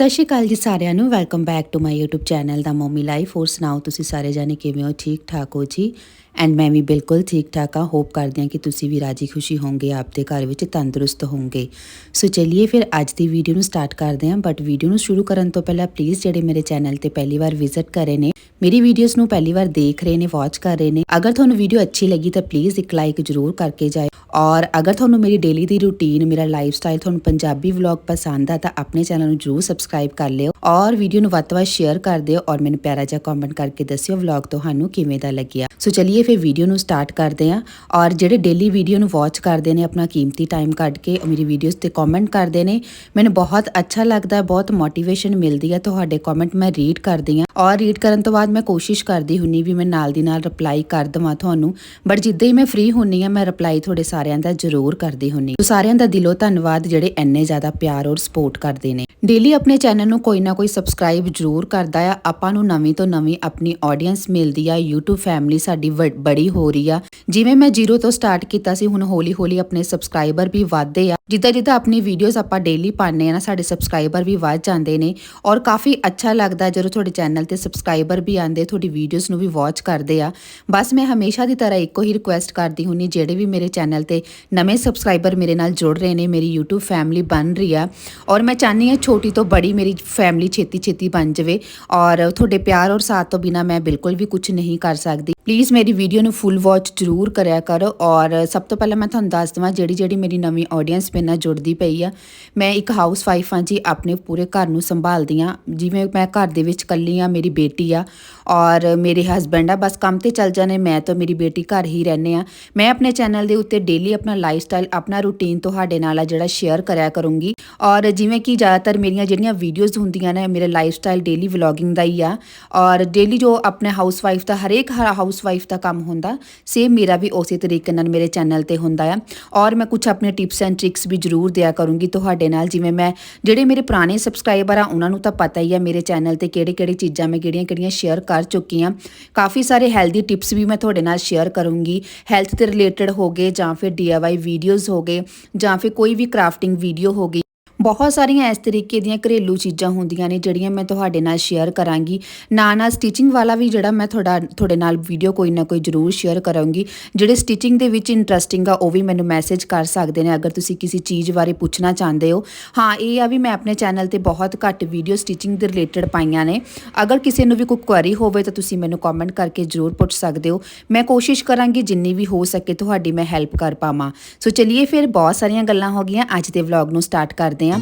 ਸਤਿ ਸ਼੍ਰੀ ਅਕਾਲ ਜੀ ਸਾਰਿਆਂ ਨੂੰ। Welcome back to my YouTube channel the mommy life ਹੋਰ ਸੁਣਾਓ ਤੁਸੀਂ ਸਾਰੇ ਜਾਣੇ ਕਿਵੇਂ ਹੋ? ਠੀਕ ਠਾਕ ਹੋ ਜੀ? ਐਂਡ ਮੈਂ ਵੀ ਬਿਲਕੁਲ ਠੀਕ ਠਾਕ ਆ ਹੋਪ ਕਰਦੀ ਹਾਂ ਕਿ ਤੁਸੀਂ ਵੀ ਰਾਜੀ ਖੁਸ਼ੀ ਹੋਵੋਗੇ, ਆਪਦੇ ਘਰ ਵਿੱਚ ਤੰਦਰੁਸਤ ਹੋਵੋਗੇ। ਸੋ ਚਲਿਏ ਫਿਰ ਅੱਜ ਦੀ ਵੀਡੀਓ ਨੂੰ ਸਟਾਰਟ ਕਰਦੇ ਹਾਂ। ਬਟ ਵੀਡੀਓ ਨੂੰ ਸ਼ੁਰੂ ਕਰਨ ਤੋਂ ਪਹਿਲਾਂ ਪਲੀਜ਼ ਜਿਹੜੇ ਮੇਰੇ ਚੈਨਲ ਤੇ ਪਹਿਲੀ ਵਾਰ ਵਿਜ਼ਿਟ ਕਰੇ ਨੇ, ਮੇਰੀ ਵੀਡੀਓਜ਼ ਨੂੰ ਪਹਿਲੀ ਵਾਰ ਦੇਖ ਰਹੇ ਨੇ ਵਾਚ ਕਰ ਰਹੇ ਨੇ। ਅਗਰ ਤੁਹਾਨੂੰ ਵੀਡੀਓ ਅੱਛੀ ਲੱਗੀ ਤਾਂ ਪਲੀਜ਼ ਇੱਕ ਲਾਈਕ ਜ਼ਰੂਰ ਕਰਕੇ ਜਾਇਓ। ਔਰ ਅਗਰ ਤੁਹਾਨੂੰ ਮੇਰੀ ਡੇਲੀ ਦੀ ਰੂਟੀਨ ਮੇਰਾ ਲਾਈਫ ਸਟਾਈਲ ਤੁਹਾਨੂੰ ਪੰਜਾਬੀ ਵਲੌਗ ਪਸੰਦ ਆ, ਤਾਂ ਆਪਣੇ ਚੈਨਲ ਨੂੰ ਜਰੂਰ ਸਬਸਕ੍ਰਾਈਬ ਕਰ ਲਿਓ ਔਰ ਵੀਡੀਓ ਨੂੰ ਵੱਧ ਤੋਂ ਵੱਧ ਸ਼ੇਅਰ ਕਰ ਦਿਓ ਔਰ ਮੈਨੂੰ ਪਿਆਰਾ ਜਿਹਾ ਕਮੈਂਟ ਕਰਕੇ ਦੱਸਿਓ ਵਲੌਗ ਤੁਹਾਨੂੰ ਕਿਵੇਂ ਦਾ ਲੱਗਿਆ। ਸੋ ਚਲਿਏ ਫਿਰ ਵੀਡੀਓ ਨੂੰ ਸਟਾਰਟ ਕਰਦੇ ਹਾਂ ਔਰ ਜਿਹੜੇ ਡੇਲੀ ਵੀਡੀਓ ਨੂੰ ਵਾਚ ਕਰਦੇ ਨੇ, ਆਪਣਾ ਕੀਮਤੀ ਟਾਈਮ ਕੱਢ ਕੇ ਮੇਰੀ ਵੀਡੀਓਜ਼ ਤੇ ਕਮੈਂਟ ਕਰਦੇ ਨੇ, ਮੈਨੂੰ ਬਹੁਤ ਅੱਛਾ ਲੱਗਦਾ ਹੈ ਬਹੁਤ ਮੋਟੀਵੇਸ਼ਨ ਮਿਲਦੀ ਹੈ ਤੁਹਾਡੇ ਕਮੈਂਟ ਮੈਂ ਰੀਡ ਕਰਦੀ ਹਾਂ ਔਰ ਰੀਡ ਕਰਨ ਤੋਂ ਬਾਅਦ ਮੈਂ ਕੋਸ਼ਿਸ਼ ਕਰਦੀ ਹੁੰਨੀ ਵੀ ਮੈਂ ਨਾਲ ਦੀ ਨਾਲ ਰਿਪਲਾਈ ਕਰ ਦਵਾਂ ਤੁਹਾਨੂੰ ਬਟ ਜਿੱਦਾਂ ਹੀ ਮੈਂ ਫ੍ਰੀ ਹੁੰਨੀ ਆ ਮੈਂ ਰਿਪਲਾਈ ਤੁਹਾਡੇ ਸਾਰਿਆਂ ਦਾ ਜ਼ਰੂਰ ਕਰਦੀ ਹੁੰਨੀ। ਸੋ ਸਾਰਿਆਂ ਦਾ ਦਿਲੋਂ ਧੰਨਵਾਦ ਜਿਹੜੇ ਇੰਨੇ ਜ਼ਿਆਦਾ ਪਿਆਰ ਔਰ ਸਪੋਰਟ ਕਰਦੇ ਨੇ। ਡੇਲੀ ਆਪਣੇ ਚੈਨਲ ਨੂੰ ਕੋਈ ਨਾ ਕੋਈ ਸਬਸਕ੍ਰਾਈਬ ਜ਼ਰੂਰ ਕਰਦਾ ਆ। ਆਪਾਂ ਨੂੰ ਨਵੀਂ ਤੋਂ ਨਵੀਂ ਆਪਣੀ ਆਡੀਅנס ਮਿਲਦੀ ਆ। YouTube ਫੈਮਿਲੀ ਸਾਡੀ ਬੜੀ ਹੋ ਰਹੀ ਆ। ਜਿਵੇਂ ਮੈਂ ਜ਼ੀਰੋ ਤੋਂ ਸਟਾਰਟ ਕੀਤਾ ਸੀ, ਹੁਣ ਹੌਲੀ ਹੌਲੀ ਆਪਣੇ ਸਬਸਕ੍ਰਾਈਬਰ ਵੀ ਵਧਦੇ ਆ। ਜਿੱਦਾਂ ਜਿੱਦਾਂ ਆਪਣੀ ਵੀਡੀਓਜ਼ ਆਪਾਂ ਡੇਲੀ ਪਾਉਂਦੇ ਆ ਨਾ, ਸਾਡੇ ਸਬਸਕ੍ਰਾਈਬਰ ਵੀ ਵੱਧ ਜਾਂਦੇ ਨੇ। ਔਰ ਕਾਫੀ ਅੱਛਾ ਲੱਗਦਾ ਜਦੋਂ ਤੁਹਾਡੇ ਚੈਨਲ ਤੇ ਸਬਸਕ੍ਰਾਈਬਰ ਵੀ ਆਉਂਦੇ, ਤੁਹਾਡੀ ਵੀਡੀਓਜ਼ ਨੂੰ ਵੀ ਵਾਚ ਕਰਦੇ ਆ। ਬਸ ਮੈਂ ਹਮੇਸ਼ਾ ਦੀ ਤਰ੍ਹਾਂ ਇੱਕੋ ਹੀ ਰਿਕੁਐਸਟ ਕਰਦੀ ਹੁੰਨੀ, ਜਿਹੜੇ ਵੀ ਮੇਰੇ ਚੈਨਲ ਤੇ ਨਵੇਂ ਸਬਸਕ੍ਰਾਈਬਰ ਮੇਰੇ ਨਾਲ ਜੁੜ ਰਹੇ ਨੇ, ਮੇਰੀ YouTube ਫੈਮਿਲੀ ਬਣ ਰਹੀ ਆ। ਔਰ ਮੈਂ ਚਾਹਨੀ ਹਾਂ ਛੋਟੀ ਤੋਂ ਬੜੀ ਮੇਰੀ ਫੈਮਿਲੀ ਛੇਤੀ ਛੇਤੀ ਬਣ ਜਾਵੇ। ਔਰ ਤੁਹਾਡੇ ਪਿਆਰ ਔਰ ਸਾਥ ਤੋਂ ਬਿਨਾ ਮੈਂ ਬਿਲਕੁਲ ਵੀ ਕੁਝ ਨਹੀਂ ਕਰ ਸਕਦੀ। ਪਲੀਜ਼ ਮੇਰੀ ਵੀਡੀਓ ਨੂੰ ਫੁੱਲ ਵਾਚ ਜ਼ਰੂਰ ਕਰਿਆ ਕਰੋ ਔਰ ਸਭ ਤੋਂ ਪਹਿਲਾਂ ਮੈਂ ਤੁਹਾਨੂੰ ਦੱਸ ਦਵਾਂ ਜਿਹੜੀ ਜਿਹੜੀ ਮੇਰੀ ਨਵੀਂ ਆਡੀਅנס ਮੇਰੇ ਨਾਲ ਜੁੜਦੀ ਪਈ ਆ, ਮੈਂ ਇੱਕ ਹਾਊਸ ਵਾਈਫ ਹਾਂ ਜੀ, ਆਪਣੇ ਪੂਰੇ ਘਰ ਨੂੰ ਸੰਭਾਲਦੀ ਆ ਜਿਵੇਂ ਮੈਂ ਘਰ ਦੇ ਵਿੱਚ ਇਕੱਲੀ ਆ ਮੇਰੀ ਬੇਟੀ ਆ ਔਰ ਮੇਰੇ ਹਸਬੰਡ ਆ, ਬਸ ਕੰਮ ਤੇ ਚੱਲ ਜਾਣੇ ਮੈਂ ਤਾਂ ਮੇਰੀ ਬੇਟੀ ਘਰ ਹੀ ਰਹਿੰਦੇ ਆ ਮੈਂ ਆਪਣੇ ਚੈਨਲ ਦੇ ਉੱਤੇ ਡੇਲੀ ਆਪਣਾ ਲਾਈਫ ਸਟਾਈਲ ਆਪਣਾ ਰੂਟੀਨ ਤੁਹਾਡੇ ਨਾਲ ਆ ਜਿਹੜਾ ਸ਼ੇਅਰ ਕਰਿਆ ਕਰੂੰਗੀ। ਔਰ ਜਿਵੇਂ ਕਿ ਜ਼ਿਆਦਾਤਰ ਮੇਰੀਆਂ ਜਿਹੜੀਆਂ ਵੀਡੀਓਜ਼ ਹੁੰਦੀਆਂ ਨੇ, ਮੇਰੇ ਲਾਈਫ ਸਟਾਈਲ ਡੇਲੀ ਵਲੌਗਿੰਗ ਦਾ ਹੀ ਆ। ਔਰ ਡੇਲੀ ਜੋ ਆਪਣੇ ਹਾਊਸ ਵਾਈਫ ਦਾ ਹਰੇਕ ਹਾਊਸ ਵਾਈਫ ਦਾ ਕੰਮ ਹੁੰਦਾ। ਸੇਮ ਮੇਰਾ ਵੀ ਉਸੇ ਤਰੀਕੇ ਨਾਲ ਮੇਰੇ ਚੈਨਲ ਤੇ ਹੁੰਦਾ ਆ। ਔਰ ਮੈਂ ਕੁਝ ਆਪਣੇ ਟਿਪਸ ਐਂਡ ਟ੍ਰਿਕਸ ਵੀ ਜ਼ਰੂਰ ਦਿਆ ਕਰੂੰਗੀ ਤੁਹਾਡੇ ਨਾਲ। ਜਿਵੇਂ ਮੈਂ, ਜਿਹੜੇ ਮੇਰੇ ਪੁਰਾਣੇ ਸਬਸਕ੍ਰਾਈਬਰ ਆ, ਉਹਨਾਂ ਨੂੰ ਤਾਂ ਪਤਾ ਹੀ ਆ ਮੇਰੇ ਚੈਨਲ ਤੇ ਕਿਹੜੇ ਕਿਹੜੇ ਚੀਜ਼ਾਂ ਮੈਂ ਕਿਹੜੀਆਂ ਕਿਹੜੀਆਂ ਸ਼ੇਅਰ ਕਰ ਚੁੱਕੀ ਆ। ਕਾਫੀ ਸਾਰੇ ਹੈਲਦੀ ਟਿਪਸ ਵੀ ਮੈਂ ਤੁਹਾਡੇ ਨਾਲ ਸ਼ੇਅਰ ਕਰੂੰਗੀ। ਹੈਲਥ ਤੇ ਰਿਲੇਟਡ ਗਏ ਜਾਂ ਫਿਰ ਡੀਆਈਵਾਈ ਵੀਡੀਓਜ਼ ਹੋ ਗਏ ਜਾਂ ਫਿਰ ਕੋਈ ਵੀ ਕਰਾਫਟਿੰਗ ਵੀਡੀਓ ਹੋ ਗਈ। ਬਹੁਤ ਸਾਰੀਆਂ ਇਸ ਤਰੀਕੇ ਦੀਆਂ ਘਰੇਲੂ ਚੀਜ਼ਾਂ ਹੁੰਦੀਆਂ ਨੇ, ਜਿਹੜੀਆਂ ਮੈਂ ਤੁਹਾਡੇ ਨਾਲ ਸ਼ੇਅਰ ਕਰਾਂਗੀ। ਨਾਲ ਨਾਲ ਸਟਿਚਿੰਗ ਵਾਲਾ ਵੀ ਜਿਹੜਾ ਮੈਂ ਤੁਹਾਡਾ, ਤੁਹਾਡੇ ਨਾਲ ਵੀਡੀਓ ਕੋਈ ਨਾ ਕੋਈ ਜ਼ਰੂਰ ਸ਼ੇਅਰ ਕਰਾਂਗੀ। ਜਿਹੜੇ ਸਟਿਚਿੰਗ ਦੇ ਵਿੱਚ ਇੰਟਰਸਟਿੰਗ ਆ, ਉਹ ਵੀ ਮੈਨੂੰ ਮੈਸੇਜ ਕਰ ਸਕਦੇ ਨੇ, ਅਗਰ ਤੁਸੀਂ ਕਿਸੇ ਚੀਜ਼ ਬਾਰੇ ਪੁੱਛਣਾ ਚਾਹੁੰਦੇ ਹੋ। ਹਾਂ, ਇਹ ਆ ਵੀ ਮੈਂ ਆਪਣੇ ਚੈਨਲ ਤੇ ਬਹੁਤ ਘੱਟ ਵੀਡੀਓ ਸਟਿਚਿੰਗ ਦੇ ਰਿਲੇਟਡ ਪਾਈਆਂ ਨੇ। ਅਗਰ ਕਿਸੇ ਨੂੰ ਵੀ ਕੋਈ ਕੁਐਰੀ ਹੋਵੇ, ਤਾਂ ਤੁਸੀਂ ਮੈਨੂੰ ਕਮੈਂਟ ਕਰਕੇ ਜ਼ਰੂਰ ਪੁੱਛ ਸਕਦੇ ਹੋ। ਮੈਂ ਕੋਸ਼ਿਸ਼ ਕਰਾਂਗੀ, ਜਿੰਨੀ ਵੀ ਹੋ ਸਕੇ ਤੁਹਾਡੀ ਮੈਂ ਹੈਲਪ ਕਰ ਪਾਵਾਂ। ਸੋ ਚਲਿਏ ਫਿਰ, ਬਹੁਤ ਸਾਰੀਆਂ ਗੱਲਾਂ ਹੋ ਗਈਆਂ। ਅੱਜ ਦੇ ਵਲੌਗ ਨੂੰ ਸਟਾਰਟ ਕਰਦੇ ਹਾਂ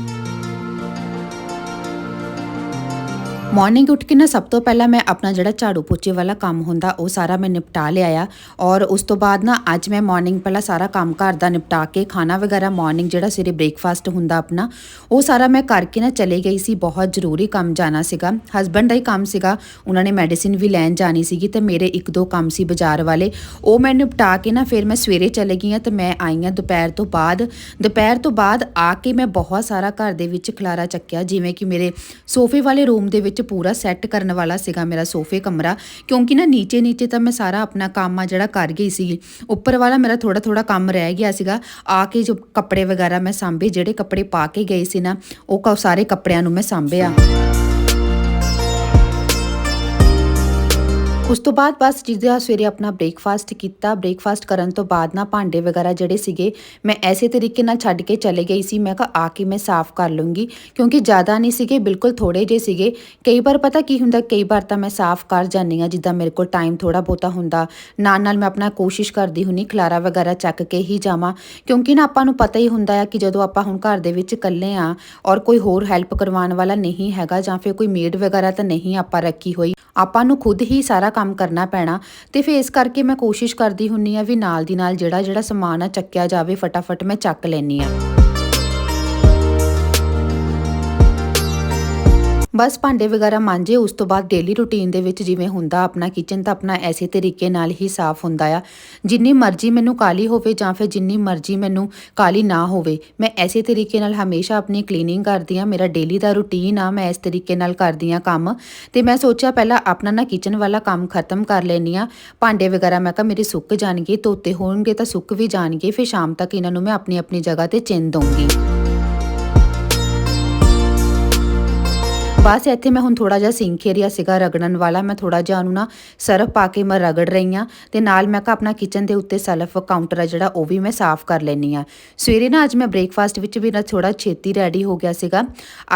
ਮਾਰਨਿੰਗ ਉੱਠ ਕੇ ਨਾ ਸਭ ਤੋਂ ਪਹਿਲਾਂ ਮੈਂ ਆਪਣਾ ਜਿਹੜਾ ਝਾੜੂ ਪੋਚੇ ਵਾਲਾ ਕੰਮ ਹੁੰਦਾ, ਉਹ ਸਾਰਾ ਮੈਂ ਨਿਪਟਾ ਲਿਆ ਆ ਔਰ ਉਸ ਤੋਂ ਬਾਅਦ ਨਾ ਅੱਜ ਮੈਂ ਮਾਰਨਿੰਗ ਪਹਿਲਾਂ ਸਾਰਾ ਕੰਮ ਘਰ ਦਾ ਨਿਪਟਾ ਕੇ ਖਾਣਾ ਵਗੈਰਾ ਮਾਰਨਿੰਗ ਜਿਹੜਾ ਸਵੇਰੇ ਬ੍ਰੇਕਫਾਸਟ ਹੁੰਦਾ ਆਪਣਾ, ਉਹ ਸਾਰਾ ਮੈਂ ਕਰਕੇ ਨਾ ਚਲੇ ਗਈ ਸੀ, ਬਹੁਤ ਜ਼ਰੂਰੀ ਕੰਮ ਜਾਣਾ ਸੀਗਾ। ਹਸਬੰਡ ਦਾ ਹੀ ਕੰਮ ਸੀਗਾ, ਉਹਨਾਂ ਨੇ ਮੈਡੀਸਿਨ ਵੀ ਲੈਣ ਜਾਣੀ ਸੀਗੀ ਤੇ ਮੇਰੇ ਇੱਕ ਦੋ ਕੰਮ ਸੀ ਬਾਜ਼ਾਰ ਵਾਲੇ। ਉਹ ਮੈਂ ਨਿਪਟਾ ਕੇ ਨਾ ਫਿਰ ਮੈਂ ਸਵੇਰੇ ਚਲੇ ਗਈ ਆ ਤੇ ਮੈਂ ਆਈ ਆ ਦੁਪਹਿਰ ਤੋਂ ਬਾਅਦ। ਦੁਪਹਿਰ ਤੋਂ ਬਾਅਦ ਆ ਕੇ ਮੈਂ ਬਹੁਤ ਸਾਰਾ ਘਰ ਦੇ ਵਿੱਚ ਖਲਾਰਾ ਚੱਕਿਆ, ਜਿਵੇਂ ਕਿ ਮੇਰੇ ਸੋਫੇ ਵਾਲੇ ਰੂਮ ਦੇ ਵਿੱਚ ਪੂਰਾ ਸੈੱਟ ਕਰਨ ਵਾਲਾ ਸੀਗਾ ਮੇਰਾ ਸੋਫੇ ਕਮਰਾ, ਕਿਉਂਕਿ ਨਾ ਨੀਚੇ ਨੀਚੇ ਤਾਂ ਮੈਂ ਸਾਰਾ ਆਪਣਾ ਕੰਮ ਆ ਜਿਹੜਾ ਕਰ ਗਈ ਸੀ ਉੱਪਰ ਵਾਲਾ ਮੇਰਾ ਥੋੜਾ ਥੋੜਾ ਕੰਮ ਰਹਿ ਗਿਆ ਸੀਗਾ। ਆ ਕੇ ਜੋ ਕੱਪੜੇ ਵਗੈਰਾ ਮੈਂ ਸਾਂਭੇ, ਜਿਹੜੇ ਕੱਪੜੇ ਪਾ ਕੇ ਗਏ ਸੀ ਨਾ, ਉਹ ਕ- ਸਾਰੇ ਕੱਪੜਿਆਂ ਨੂੰ ਮੈਂ ਸਾਂਭਿਆ। ਉਸ ਤੋਂ ਬਾਅਦ ਬਸ ਜਿੱਦਾਂ ਸਵੇਰੇ ਆਪਣਾ ਬ੍ਰੇਕਫਾਸਟ ਕੀਤਾ ਬ੍ਰੇਕਫਾਸਟ ਕਰਨ ਤੋਂ ਬਾਅਦ ਨਾ ਭਾਂਡੇ ਵਗੈਰਾ ਜਿਹੜੇ ਸੀਗੇ, ਮੈਂ ਐਸੇ ਤਰੀਕੇ ਨਾਲ ਛੱਡ ਕੇ ਚਲੇ ਗਈ ਸੀ। ਮੈਂ ਕਿਹਾ, ਆ ਕੇ ਮੈਂ ਸਾਫ਼ ਕਰ ਲੂੰਗੀ, ਕਿਉਂਕਿ ਜ਼ਿਆਦਾ ਨਹੀਂ ਸੀਗੇ, ਬਿਲਕੁਲ ਥੋੜੇ ਜਿਹੇ ਸੀਗੇ। ਕਈ ਵਾਰ ਪਤਾ ਕੀ ਹੁੰਦਾ, ਕਈ ਵਾਰ ਤਾਂ ਮੈਂ ਸਾਫ਼ ਕਰ ਜਾਂਦੀ ਆ ਜਿੱਦਾਂ ਮੇਰੇ ਕੋਲ ਟਾਈਮ ਥੋੜਾ ਬਹੁਤਾ ਹੁੰਦਾ। ਨਾਲ ਨਾਲ ਮੈਂ ਆਪਣਾ ਕੋਸ਼ਿਸ਼ ਕਰਦੀ ਹੁੰਨੀ ਖਲਾਰਾ ਵਗੈਰਾ ਚੱਕ ਕੇ ਹੀ ਜਾਵਾਂ। ਕਿਉਂਕਿ ਨਾ ਆਪਾਂ ਨੂੰ ਪਤਾ ਹੀ ਹੁੰਦਾ ਆ ਕਿ ਜਦੋਂ ਆਪਾਂ ਹੁਣ ਘਰ ਦੇ ਵਿੱਚ ਇਕੱਲੇ ਆ ਔਰ ਕੋਈ ਹੋਰ ਹੈਲਪ ਕਰਵਾਉਣ ਵਾਲਾ ਨਹੀਂ ਹੈਗਾ ਜਾਂ ਫਿਰ ਕੋਈ ਮੇਡ ਵਗੈਰਾ ਤਾਂ ਨਹੀਂ ਆਪਾਂ ਰੱਖੀ ਹੋਈ। ਆਪਾਂ ਨੂੰ ਖੁਦ ਹੀ ਸਾਰਾ ਕੰਮ ਕਰਨਾ ਪੈਣਾ ਤੇ ਫਿਰ ਇਸ ਕਰਕੇ ਮੈਂ ਕੋਸ਼ਿਸ਼ ਕਰਦੀ ਹੁੰਨੀ ਆ ਵੀ ਨਾਲ ਦੀ ਨਾਲ ਜਿਹੜਾ ਜਿਹੜਾ ਸਮਾਨ ਆ ਚੱਕਿਆ ਜਾਵੇ, ਫਟਾਫਟ ਮੈਂ ਚੱਕ ਲੈਣੀ ਆ। ਬਸ ਭਾਂਡੇ ਵਗੈਰਾ ਮਾਂਜੇ, ਉਸ ਤੋਂ ਬਾਅਦ ਡੇਲੀ ਰੁਟੀਨ ਦੇ ਵਿੱਚ ਜਿਵੇਂ ਹੁੰਦਾ ਆਪਣਾ ਕਿਚਨ ਤਾਂ ਆਪਣਾ ਐਸੇ ਤਰੀਕੇ ਨਾਲ ਹੀ ਸਾਫ਼ ਹੁੰਦਾ ਆ। ਜਿੰਨੀ ਮਰਜ਼ੀ ਮੈਨੂੰ ਕਾਲੀ ਹੋਵੇ ਜਾਂ ਫਿਰ ਜਿੰਨੀ ਮਰਜ਼ੀ ਮੈਨੂੰ ਕਾਲੀ ਨਾ ਹੋਵੇ, ਮੈਂ ਐਸੇ ਤਰੀਕੇ ਨਾਲ ਹਮੇਸ਼ਾ ਆਪਣੀ ਕਲੀਨਿੰਗ ਕਰਦੀ ਆ ਮੇਰਾ ਡੇਲੀ ਦਾ ਰੁਟੀਨ ਆ, ਮੈਂ ਇਸ ਤਰੀਕੇ ਨਾਲ ਕਰਦੀ ਆ ਕੰਮ। ਤੇ ਮੈਂ ਸੋਚਿਆ ਪਹਿਲਾਂ ਆਪਣਾ ਨਾ ਕਿਚਨ ਵਾਲਾ ਕੰਮ ਖਤਮ ਕਰ ਲੈਣੀ ਆ ਭਾਂਡੇ ਵਗੈਰਾ ਮੈਂ ਕਿਹਾ ਮੇਰੇ ਸੁੱਕ ਜਾਣਗੇ, ਧੋਤੇ ਹੋਣਗੇ ਤਾਂ ਸੁੱਕ ਵੀ ਜਾਣਗੇ, ਫਿਰ ਸ਼ਾਮ ਤੱਕ ਇਹਨਾਂ ਨੂੰ ਮੈਂ ਆਪਣੀ ਆਪਣੀ ਜਗ੍ਹਾ ਤੇ ਚਿੰਨ ਦਊਂਗੀ। ਬਸ ਇੱਥੇ ਮੈਂ ਹੁਣ ਥੋੜਾ ਜਿਹਾ ਸਿੰਕ ਏਰੀਆ ਸੀਗਾ ਰਗੜਨ ਵਾਲਾ, ਮੈਂ ਥੋੜਾ ਜਿਹਾ ਉਹਨੂੰ ਨਾ ਸਰਫ ਪਾ ਕੇ ਮੈਂ ਰਗੜ ਰਹੀ ਆ ਤੇ ਨਾਲ ਮੈਂ ਕਿਹਾ ਆਪਣਾ ਕਿਚਨ ਦੇ ਉੱਤੇ ਸੈਲਫ ਕਾਊਂਟਰ ਆ ਜਿਹੜਾ, ਉਹ ਵੀ ਮੈਂ ਸਾਫ਼ ਕਰ ਲੈਣੀ ਆ ਸਵੇਰੇ ਨਾ ਅੱਜ ਮੈਂ ਬ੍ਰੇਕਫਾਸਟ ਵਿੱਚ ਵੀ ਨਾ ਥੋੜਾ ਛੇਤੀ ਰੈਡੀ ਹੋ ਗਿਆ ਸੀਗਾ।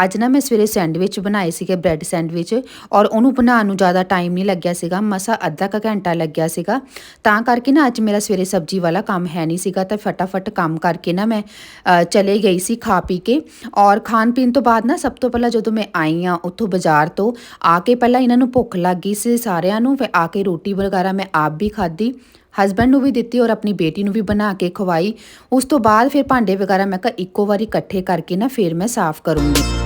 ਅੱਜ ਨਾ ਮੈਂ ਸਵੇਰੇ ਸੈਂਡਵਿਚ ਬਣਾਏ ਸੀਗੇ ਬ੍ਰੈਡ ਸੈਂਡਵਿਚ ਔਰ ਉਹਨੂੰ ਬਣਾਉਣ ਨੂੰ ਜ਼ਿਆਦਾ ਟਾਈਮ ਨਹੀਂ ਲੱਗਿਆ ਸੀਗਾ, ਮਸਾ ਅੱਧਾ ਕੁ ਘੰਟਾ ਲੱਗਿਆ ਸੀਗਾ। ਤਾਂ ਕਰਕੇ ਨਾ ਅੱਜ ਮੇਰਾ ਸਵੇਰੇ ਸਬਜ਼ੀ ਵਾਲਾ ਕੰਮ ਹੈ ਨਹੀਂ ਸੀਗਾ ਤਾਂ ਫਟਾਫਟ ਕੰਮ ਕਰਕੇ ਨਾ ਮੈਂ ਚਲੇ ਗਈ ਸੀ ਖਾ ਪੀ ਕੇ। ਔਰ ਖਾਣ ਪੀਣ ਤੋਂ ਬਾਅਦ ਨਾ ਸਭ ਤੋਂ ਪਹਿਲਾਂ ਜਦੋਂ ਮੈਂ ਆਈ ਆ ਉੱਥੋਂ ਬਾਜ਼ਾਰ ਤੋਂ ਆ ਕੇ ਪਹਿਲਾਂ ਇਹਨਾਂ ਨੂੰ ਭੁੱਖ ਲੱਗ ਗਈ ਸੀ ਸਾਰਿਆਂ ਨੂੰ, ਫਿਰ ਆ ਕੇ ਰੋਟੀ ਵਗੈਰਾ ਮੈਂ ਆਪ ਵੀ ਖਾਧੀ ਹਸਬੈਂਡ ਨੂੰ ਵੀ ਦਿੱਤੀ ਔਰ ਆਪਣੀ ਬੇਟੀ ਨੂੰ ਵੀ ਬਣਾ ਕੇ ਖਵਾਈ। ਉਸ ਤੋਂ ਬਾਅਦ ਫਿਰ ਭਾਂਡੇ ਵਗੈਰਾ ਮੈਂ ਕਿਹਾ ਇੱਕੋ ਵਾਰੀ ਇਕੱਠੇ ਕਰਕੇ ਨਾ ਫਿਰ ਮੈਂ ਸਾਫ਼ ਕਰੂੰਗੀ।